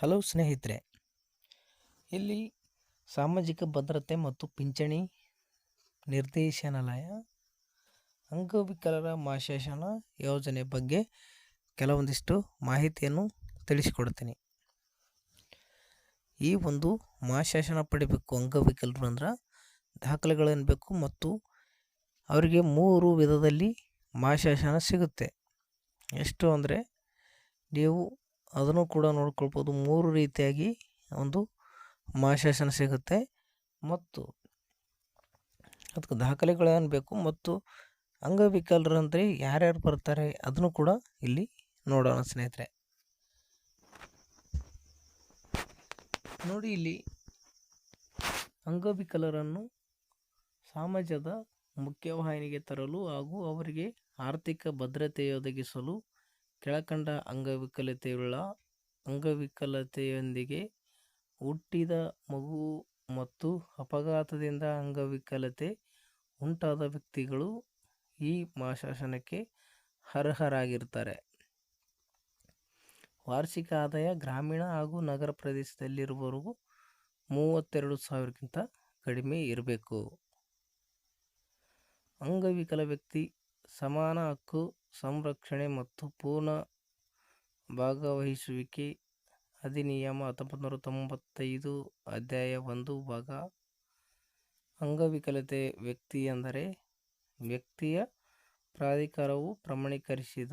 Hello ಸ್ನೇಹಿತರೆ, ಇಲ್ಲಿ ಸಾಮಾಜಿಕ ಭದ್ರತೆ ಮತ್ತು ಪಿಂಚಣಿ ನಿರ್ದೇಶನಾಲಯ ಅಂಗವಿಕಲರ ಮಾಶಾಸನ ಯೋಜನೆ ಬಗ್ಗೆ ಕೆಲವೊಂದಿಷ್ಟು ಮಾಹಿತಿಯನ್ನು ತಿಳಿಸಿಕೊಡ್ತೀನಿ. ಈ ಒಂದು ಮಾಶಾಸನ ಪಡಿಬೇಕು ಅಂಗವಿಕಲರು ಅಂದ್ರೆ ದಾಖಲೆಗಳೇನು ಬೇಕು ಮತ್ತು ಅವರಿಗೆ ಮೂರು ವಿಧದಲ್ಲಿ ಮಾಶಾಸನ ಸಿಗುತ್ತೆ. ಎಷ್ಟು ಅಂದರೆ, ನೀವು ಅದನ್ನು ಕೂಡ ನೋಡ್ಕೊಳ್ಬೋದು. ಮೂರು ರೀತಿಯಾಗಿ ಒಂದು ಮಾಶಾಸನ ಸಿಗುತ್ತೆ. ಮತ್ತು ಅದಕ್ಕೆ ದಾಖಲೆಗಳೇನು ಬೇಕು ಮತ್ತು ಅಂಗವಿಕಲರಂದರೆ ಯಾರ್ಯಾರು ಬರ್ತಾರೆ ಅದನ್ನು ಕೂಡ ಇಲ್ಲಿ ನೋಡೋಣ ಸ್ನೇಹಿತರೆ. ನೋಡಿ ಇಲ್ಲಿ ಅಂಗವಿಕಲರನ್ನು ಸಮಾಜದ ಮುಖ್ಯವಾಹಿನಿಗೆ ತರಲು ಹಾಗೂ ಅವರಿಗೆ ಆರ್ಥಿಕ ಭದ್ರತೆ ಒದಗಿಸಲು ಕೆಳಕಂಡ ಅಂಗವಿಕಲತೆಯುಳ್ಳ ಅಂಗವಿಕಲತೆಯೊಂದಿಗೆ ಹುಟ್ಟಿದ ಮಗು ಮತ್ತು ಅಪಘಾತದಿಂದ ಅಂಗವಿಕಲತೆ ಉಂಟಾದ ವ್ಯಕ್ತಿಗಳು ಈ ಮಾಶಾಸನಕ್ಕೆ ಅರ್ಹರಾಗಿರ್ತಾರೆ ವಾರ್ಷಿಕ ಆದಾಯ ಗ್ರಾಮೀಣ ಹಾಗೂ ನಗರ ಪ್ರದೇಶದಲ್ಲಿರುವವರೆಗೂ ಮೂವತ್ತೆರಡು ಸಾವಿರಕ್ಕಿಂತ ಕಡಿಮೆ ಇರಬೇಕು. ಅಂಗವಿಕಲ ವ್ಯಕ್ತಿ ಸಮಾನ ಹಕ್ಕು ಸಂರಕ್ಷಣೆ ಮತ್ತು ಪೂರ್ಣ ಭಾಗವಹಿಸುವಿಕೆ, ಅಧಿನಿಯಮ ಹತ್ತೊಂಬತ್ತು ತೊಂಬತ್ತೈದು, ಅಧ್ಯಾಯ ಒಂದು, ಭಾಗ ಅಂಗವಿಕಲತೆ ವ್ಯಕ್ತಿ ಎಂದರೆ ವ್ಯಕ್ತಿಯ ಪ್ರಾಧಿಕಾರವು ಪ್ರಮಾಣೀಕರಿಸಿದ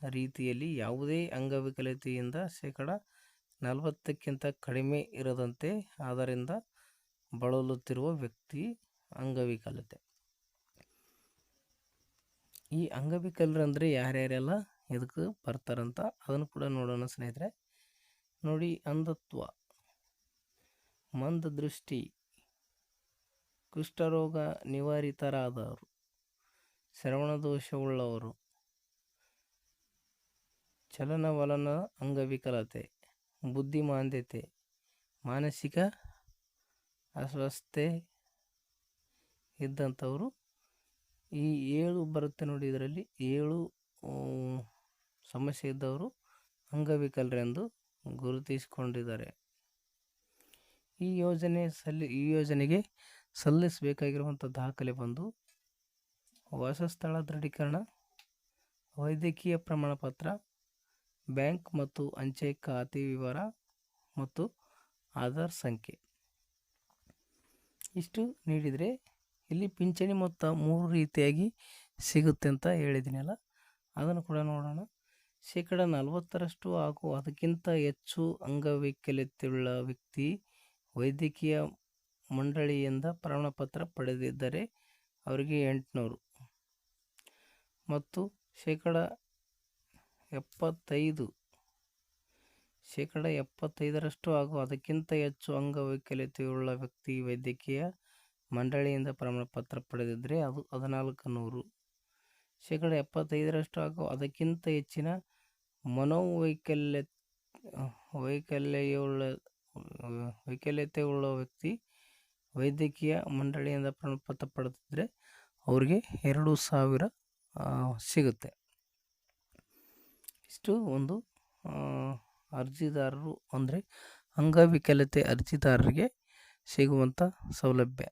ರೀತಿಯಲ್ಲಿ ಯಾವುದೇ ಅಂಗವಿಕಲತೆಯಿಂದ ಶೇಕಡ ನಲವತ್ತಕ್ಕಿಂತ ಕಡಿಮೆ ಇರದಂತೆ, ಆದ್ದರಿಂದ ಬಳಲುತ್ತಿರುವ ವ್ಯಕ್ತಿ ಅಂಗವಿಕಲತೆ. ಈ ಅಂಗವಿಕಲರಂದರೆ ಯಾರ್ಯಾರೆಲ್ಲ ಇದಕ್ಕೆ ಬರ್ತಾರಂತ ಅದನ್ನು ಕೂಡ ನೋಡೋಣ ಸ್ನೇಹಿತರೆ. ನೋಡಿ ಅಂಧತ್ವ ಮಂದ ದೃಷ್ಟಿ ಕುಷ್ಠರೋಗ ನಿವಾರಿತರಾದವರು ಶ್ರವಣದೋಷವುಳ್ಳವರು ಚಲನವಲನ ಅಂಗವಿಕಲತೆ, ಬುದ್ಧಿಮಾಂದ್ಯತೆ, ಮಾನಸಿಕ ಅಸ್ವಸ್ಥತೆ ಇದ್ದಂಥವರು ಈ ಏಳು ಬರುತ್ತೆ ನೋಡಿ ಇದರಲ್ಲಿ. ಏಳು ಸಮಸ್ಯೆ ಇದ್ದವರು ಅಂಗವಿಕಲರೆಂದು ಗುರುತಿಸಿಕೊಂಡಿದ್ದಾರೆ. ಈ ಯೋಜನೆ ಸಲ್ಲಿ, ಈ ಯೋಜನೆಗೆ ಸಲ್ಲಿಸಬೇಕಾಗಿರುವಂಥ ದಾಖಲೆ ಬಂದು ವಾಸಸ್ಥಳ ದೃಢೀಕರಣ, ವೈದ್ಯಕೀಯ ಪ್ರಮಾಣಪತ್ರ, ಬ್ಯಾಂಕ್ ಮತ್ತು ಅಂಚೆ ಖಾತೆ ವಿವರ ಮತ್ತು ಆಧಾರ್ ಸಂಖ್ಯೆ. ಇಷ್ಟು ನೀಡಿದರೆ ಇಲ್ಲಿ ಪಿಂಚಣಿ ಮೊತ್ತ ಮೂರು ರೀತಿಯಾಗಿ ಸಿಗುತ್ತೆ ಅಂತ ಹೇಳಿದ್ದೀನಲ್ಲ ಅದನ್ನು ಕೂಡ ನೋಡೋಣ. ಶೇಕಡ ನಲವತ್ತರಷ್ಟು ಹಾಗೂ ಅದಕ್ಕಿಂತ ಹೆಚ್ಚು ಅಂಗವೈಕಲ್ಯತೆಯುಳ್ಳ ವ್ಯಕ್ತಿ ವೈದ್ಯಕೀಯ ಮಂಡಳಿಯಿಂದ ಪ್ರಮಾಣಪತ್ರ ಪಡೆದಿದ್ದರೆ ಅವರಿಗೆ ಎಂಟುನೂರು. ಮತ್ತು ಶೇಕಡ ಎಪ್ಪತ್ತೈದು, ಶೇಕಡ ಎಪ್ಪತ್ತೈದರಷ್ಟು ಹಾಗೂ ಅದಕ್ಕಿಂತ ಹೆಚ್ಚು ಅಂಗವೈಕಲ್ಯತೆಯುಳ್ಳ ವ್ಯಕ್ತಿ ವೈದ್ಯಕೀಯ ಮಂಡಳಿಯಿಂದ ಪ್ರಮಾಣಪತ್ರ ಪಡೆದಿದ್ದರೆ ಅದು ಹದಿನಾಲ್ಕು ನೂರು ಶೇಕಡ ಎಪ್ಪತ್ತೈದರಷ್ಟು ಹಾಗೂ ಅದಕ್ಕಿಂತ ಹೆಚ್ಚಿನ ಮನೋವೈಕಲ್ಯ ವೈಕಲ್ಯತೆ ಉಳ್ಳ ವ್ಯಕ್ತಿ ವೈದ್ಯಕೀಯ ಮಂಡಳಿಯಿಂದ ಪ್ರಮಾಣಪತ್ರ ಪಡೆದಿದ್ದರೆ ಅವರಿಗೆ ಎರಡು ಸಾವಿರ ಸಿಗುತ್ತೆ. ಇಷ್ಟು ಒಂದು ಅರ್ಜಿದಾರರು ಅಂದರೆ ಅಂಗವಿಕಲತೆ ಅರ್ಜಿದಾರರಿಗೆ ಸಿಗುವಂಥ ಸೌಲಭ್ಯ.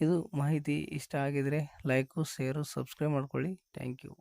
ಇದು ಮಾಹಿತಿ ಇಷ್ಟ ಆಗಿದರೆ ಲೈಕು ಶೇರು ಸಬ್ಸ್ಕ್ರೈಬ್ ಮಾಡ್ಕೊಳ್ಳಿ. Thank you.